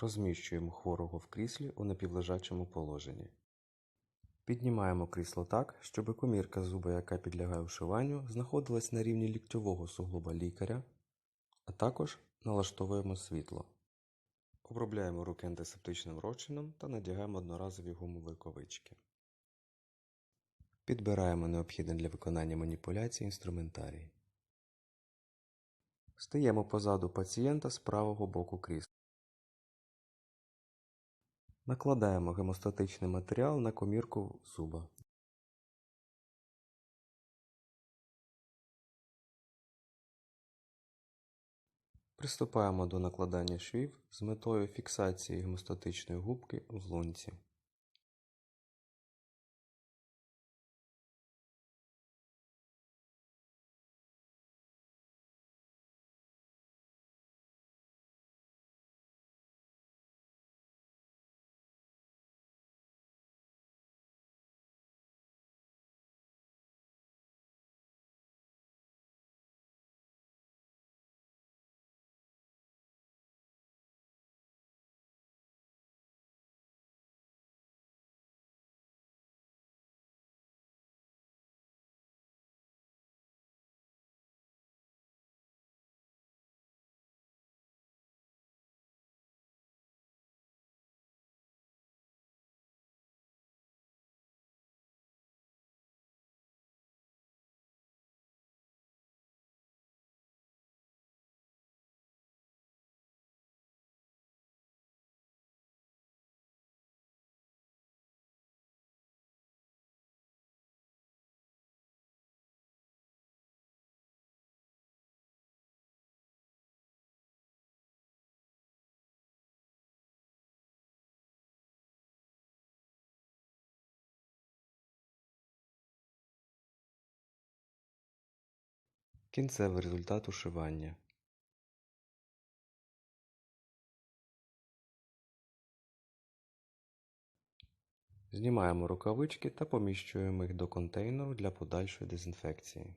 Розміщуємо хворого в кріслі у напівлежачому положенні. Піднімаємо крісло так, щоб комірка зуба, яка підлягає вшиванню, знаходилась на рівні ліктьового суглоба лікаря, а також налаштовуємо світло. Обробляємо руки антисептичним розчином та надягаємо одноразові гумові рукавички. Підбираємо необхідний для виконання маніпуляцій інструментарій. Стаємо позаду пацієнта з правого боку крісла. Накладаємо гемостатичний матеріал на комірку зуба. Приступаємо до накладання швів з метою фіксації гемостатичної губки в лунці. Кінцевий результат ушивання. Знімаємо рукавички та поміщуємо їх до контейнеру для подальшої дезінфекції.